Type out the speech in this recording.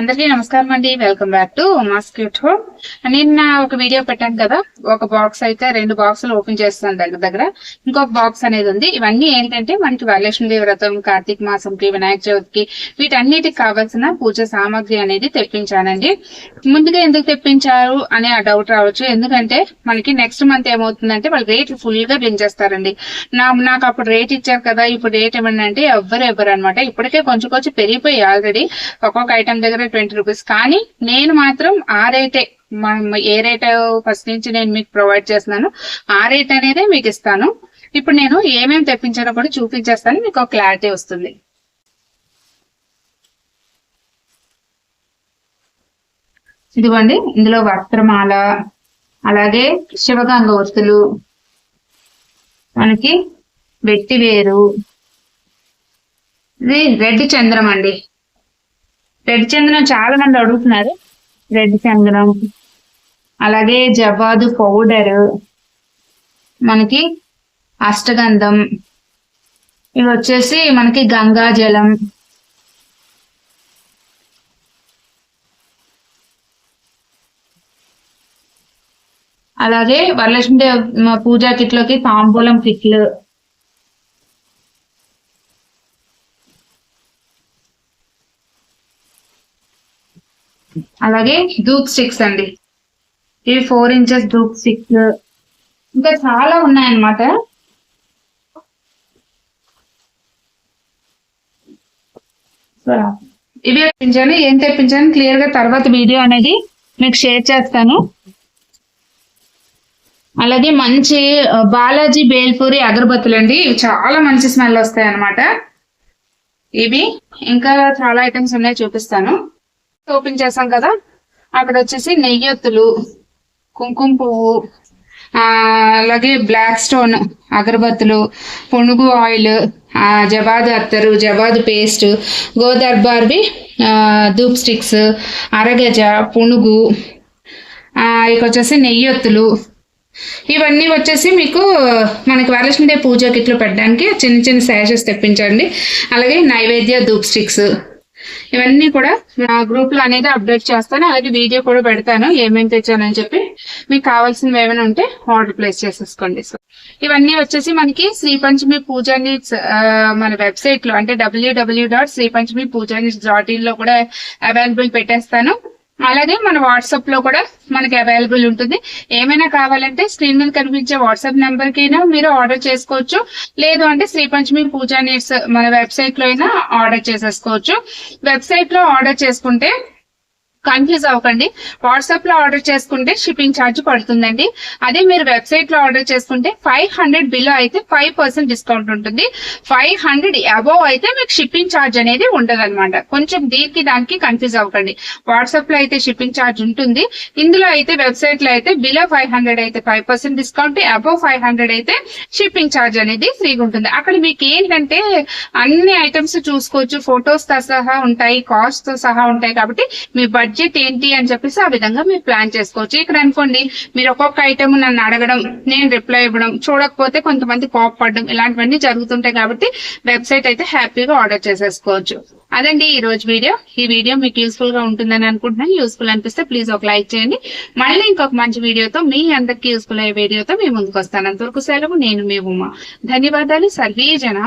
అందరికీ నమస్కారం అండి. వెల్కమ్ బ్యాక్ టు మాస్క్యూట్ హోమ్ నిన్న ఒక వీడియో పెట్టాను కదా. ఒక బాక్స్ అయితే రెండు బాక్సులు ఓపెన్ చేస్తాను దగ్గర దగ్గర. ఇంకొక బాక్స్ అనేది ఉంది. ఇవన్నీ ఏంటంటే మనకి వరలక్ష్మి వ్రతం కార్తీక మాసంకి వినాయక చవితికి వీటన్నిటికి కావాల్సిన పూజ సామాగ్రి అనేది తెప్పించానండి. ముందుగా ఎందుకు తెప్పించారు అనే ఆ డౌట్ రావచ్చు. ఎందుకంటే మనకి నెక్స్ట్ మంత్ ఏమవుతుందంటే వాళ్ళు రేట్ ఫుల్గా పెంచేస్తారండి నా నాకు అప్పుడు రేట్ ఇచ్చారు కదా. ఇప్పుడు రేట్ ఏమన్నా అంటే ఎవ్వరు ఎవ్వరు అనమాట ఇప్పటికే కొంచెం కొంచెం పెరిగిపోయి ఆల్రెడీ ఒక్కొక్క ఐటమ్ దగ్గర ట్వంటీ రూపీస్ కానీ నేను మాత్రం ఆ రేటే మనం ఏ రేట్ ఫస్ట్ నుంచి నేను మీకు ప్రొవైడ్ చేస్తున్నాను ఆ రేట్ అనేది మీకు ఇస్తాను. ఇప్పుడు నేను ఏమేమి తెప్పించానో కూడా చూపించేస్తాను మీకు ఒక క్లారిటీ వస్తుంది. ఇదిగోండి ఇందులో వస్త్రమాల అలాగే శివగంగ వస్తులు మనకి వెట్టివేరు ఇది రెడ్ చంద్రం అండి. రెడ్ చందనం చాలా మంది అడుగుతున్నారు. రెడ్ చందనం అలాగే జవాదు పౌడర్ మనకి అష్టగంధం ఇవి వచ్చేసి మనకి గంగా జలం. అలాగే వరలక్ష్మి పూజా కిట్లోకి తాంబూలం కిట్లు. అలాగే ధూప్ స్టిక్స్ అండి. ఇవి ఫోర్ ఇంచెస్ ధూప్ స్టిక్స్ ఇంకా చాలా ఉన్నాయన్నమాట. ఇవి తెప్పించాను. ఏం తెప్పించాను? క్లియర్గా తర్వాత వీడియో అనేది మీకు షేర్ చేస్తాను. అలాగే మంచి బాలాజీ బేల్పూరి అగరబత్తులు అండి. ఇవి చాలా మంచి స్మెల్ వస్తాయి అన్నమాట ఇవి ఇంకా చాలా ఐటమ్స్ ఉన్నాయి చూపిస్తాను. ఓపెన్ చేసాం కదా. అక్కడ వచ్చేసి నెయ్యొత్తులు కుంకుమ పువ్వు అలాగే బ్లాక్ స్టోన్ అగరబత్తులు పునుగు ఆయిల్ జబాదు అత్తరు జబాదు పేస్ట్ గోదర్బార్బి ధూప్ స్టిక్స్ అరగజ పునుగు ఇక వచ్చేసి నెయ్యొత్తులు. ఇవన్నీ వచ్చేసి మీకు మనకి వరలక్ష్మి పూజ కిట్లు పెట్టడానికి చిన్న చిన్న శాషెస్ తెప్పించండి. అలాగే నైవేద్య ధూప్ స్టిక్స్ ఇవన్నీ కూడా నా గ్రూప్లో అనేది అప్డేట్ చేస్తాను. అలాగే వీడియో కూడా పెడతాను. ఏమేమి తెచ్చానని చెప్పి మీకు కావాల్సినవి ఏమైనా ఉంటే ఆర్డర్ ప్లేస్ చేసేసుకోండి. సో ఇవన్నీ వచ్చేసి మనకి శ్రీ పంచమి పూజ మన వెబ్సైట్లో అంటే W W dot Sri Panchami Pooja dot ఇన్లో కూడా అవైలబుల్ పెట్టేస్తాను. అలాగే మన వాట్సాప్లో కూడా మనకి అవైలబుల్ ఉంటుంది. ఏమైనా కావాలంటే స్క్రీన్ మీద కనిపించే వాట్సాప్ నెంబర్ కైనా మీరు ఆర్డర్ చేసుకోవచ్చు. లేదు అంటే శ్రీ పంచమి పూజా నీడ్స్ మన వెబ్సైట్లో అయినా ఆర్డర్ చేసేసుకోవచ్చు. వెబ్సైట్లో ఆర్డర్ చేసుకుంటే కన్ఫ్యూజ్ అవ్వకండి. వాట్సాప్లో ఆర్డర్ చేసుకుంటే షిప్పింగ్ ఛార్జ్ పడుతుందండి. అదే మీరు వెబ్సైట్లో ఆర్డర్ చేసుకుంటే ఫైవ్ హండ్రెడ్ బిలో అయితే ఫైవ్ పర్సెంట్ డిస్కౌంట్ ఉంటుంది. ఫైవ్ హండ్రెడ్ అబోవ్ అయితే మీకు షిప్పింగ్ ఛార్జ్ అనేది ఉండదు అనమాట కొంచెం దీనికి దానికి కన్ఫ్యూజ్ అవ్వకండి. వాట్సాప్లో అయితే షిప్పింగ్ ఛార్జ్ ఉంటుంది. ఇందులో అయితే వెబ్సైట్లో అయితే బిలో ఫైవ్ హండ్రెడ్ అయితే five percent discount above five hundred అయితే షిప్పింగ్ ఛార్జ్ అనేది ఫ్రీగా ఉంటుంది. అక్కడ మీకు ఏంటంటే అన్ని ఐటమ్స్ చూసుకోవచ్చు. ఫొటోస్తో సహా ఉంటాయి కాస్ట్తో సహా ఉంటాయి కాబట్టి మీ బడ్జెట్ బడ్జెట్ ఏంటి అని చెప్పేసి ఆ విధంగా మీరు ప్లాన్ చేసుకోవచ్చు. ఇక్కడ అనుకోండి మీరు ఒక్కొక్క ఐటమ్ నన్ను అడగడం నేను రిప్లై ఇవ్వడం చూడకపోతే కొంతమంది కోపడడం ఇలాంటివన్నీ జరుగుతుంటాయి కాబట్టి వెబ్సైట్ అయితే హ్యాపీగా ఆర్డర్ చేసేసుకోవచ్చు. అదండి ఈ రోజు వీడియో. ఈ వీడియో మీకు యూస్ఫుల్గా ఉంటుందని అనుకుంటున్నాను. యూస్ఫుల్ అనిపిస్తే ప్లీజ్ ఒక లైక్ చేయండి. మళ్ళీ ఇంకొక మంచి వీడియోతో మీ అందరికి యూస్ఫుల్ అయ్యే వీడియోతో మీ ముందుకు వస్తాను. అంతవరకు సెలవు నేను మీ ఉమా. ధన్యవాదాలు. సర్వే జన